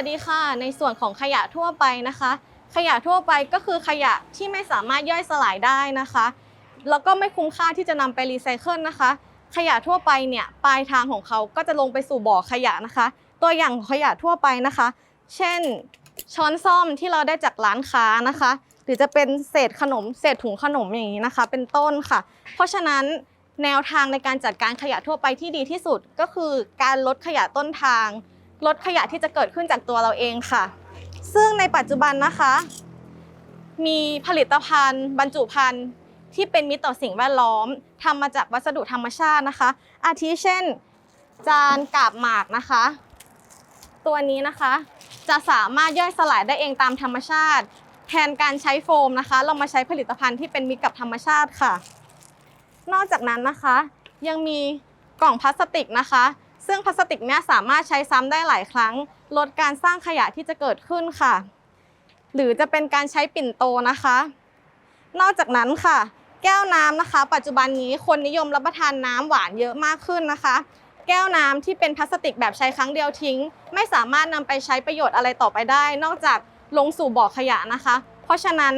วัสดีค่ะ ในส่วนของขยะทั่วไปนะคะ ขยะทั่วไปก็คือขยะที่ไม่สามารถย่อยสลายได้นะคะ แล้วก็ไม่คุ้มค่าที่จะนำไปรีไซเคิลนะคะ ขยะทั่วไปเนี่ยปลายทางของเขาก็จะลงไปสู่บ่อขยะนะคะ ตัวอย่างขยะทั่วไปนะคะ เช่น ช้อนซ่อมที่เราได้จากร้านค้านะคะ หรือจะเป็นเศษขนม เศษถุงขนมอย่างนี้นะคะ เป็นต้นค่ะ เพราะฉะนั้นแนวทางในการจัดการขยะทั่วไปที่ดีที่สุด ก็คือการลดขยะต้นทาง ลดขยะที่จะเกิดขึ้นจากตัวเราเองค่ะ ซึ่งในปัจจุบันนะคะ มีผลิตภัณฑ์ บรรจุภัณฑ์ที่เป็นมิตรต่อสิ่งแวดล้อมทำมาจากวัสดุธรรมชาตินะคะ อาทิเช่น จานกาบหมากนะคะ ตัวนี้นะคะ จะสามารถย่อยสลายได้เองตามธรรมชาติ แทนการใช้โฟมนะคะ เรามาใช้ผลิตภัณฑ์ที่เป็นมิตรกับธรรมชาติค่ะ นอกจากนั้นนะคะ ยังมีกล่องพลาสติกนะคะ ซึ่งพลาสติกเนี่ยสามารถใช้ซ้ำได้หลายครั้ง ลดการสร้างขยะที่จะเกิดขึ้นค่ะ หรือจะเป็นการใช้ปิ่นโตนะคะ นอกจากนั้นค่ะ แก้วน้ำนะคะ ปัจจุบันนี้คนนิยมรับประทานน้ำหวานเยอะมากขึ้นนะคะ แก้วน้ำที่เป็นพลาสติกแบบใช้ครั้งเดียวทิ้ง ไม่สามารถนำไปใช้ประโยชน์อะไรต่อไปได้ นอกจากลงสู่บ่อขยะนะคะ เพราะฉะนั้น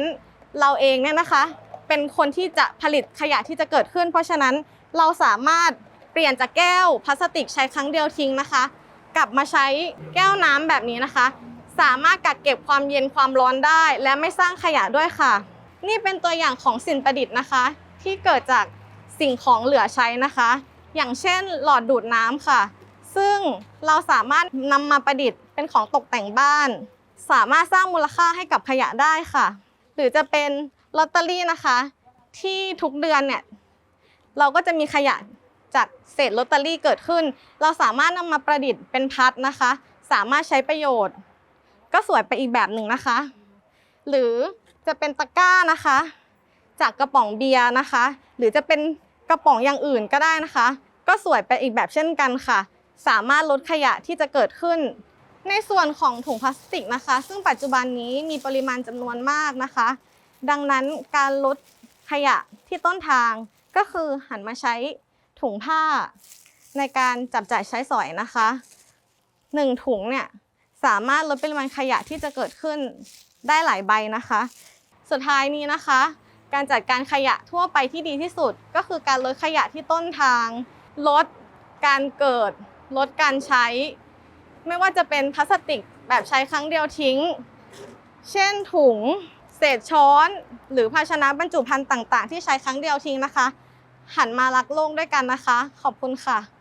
เราเองเนี่ยนะคะ เป็นคนที่จะผลิตขยะที่จะเกิดขึ้น เพราะฉะนั้นเราสามารถ เปลี่ยนจากแก้วพลาสติกใช้ครั้งเดียวทิ้งนะคะ กลับมาใช้แก้วน้ำแบบนี้นะคะ สามารถกักเก็บความเย็นความร้อนได้ และไม่สร้างขยะด้วยค่ะ นี่เป็นตัวอย่างของสิ่งประดิษฐ์นะคะ ที่เกิดจากสิ่งของเหลือใช้นะคะ อย่างเช่น หลอดดูดน้ำค่ะ ซึ่งเราสามารถนำมาประดิษฐ์เป็นของตกแต่งบ้าน สามารถสร้างมูลค่าให้กับขยะได้ค่ะ หรือจะเป็นลอตเตอรี่นะคะ ที่ทุกเดือนเนี่ยเราก็จะมีขยะ จากเศษลอตเตอรี่เกิดขึ้น เราสามารถนำมาประดิษฐ์เป็นพัดนะคะ สามารถใช้ประโยชน์ ก็สวยไปอีกแบบหนึ่งนะคะ หรือจะเป็นตะกร้านะคะ จากกระป๋องเบียร์นะคะ หรือจะเป็นกระป๋องอย่างอื่นก็ได้นะคะ ก็สวยไปอีกแบบเช่นกันค่ะ สามารถลดขยะที่จะเกิดขึ้น ในส่วนของถุงพลาสติกนะคะ ซึ่งปัจจุบันนี้มีปริมาณจำนวนมากนะคะ ดังนั้นการลดขยะที่ต้นทางก็คือหันมาใช้ ถุงผ้าในการจับจ่ายใช้สอยนะคะหนึ่งถุงเนี่ยสามารถลดปริมาณขยะที่จะเกิดขึ้นได้หลายใบนะคะ สุดท้ายนี้นะคะ การจัดการขยะทั่วไปที่ดีที่สุด ก็คือการลดขยะที่ต้นทาง ลดการเกิด ลดการใช้ ไม่ว่าจะเป็นพลาสติกแบบใช้ครั้งเดียวทิ้ง เช่นถุง เศษช้อน หรือภาชนะบรรจุภัณฑ์ต่าง ๆ ที่ใช้ครั้งเดียวทิ้งนะคะ หันมารักโลกด้วยกันนะคะ ขอบคุณค่ะ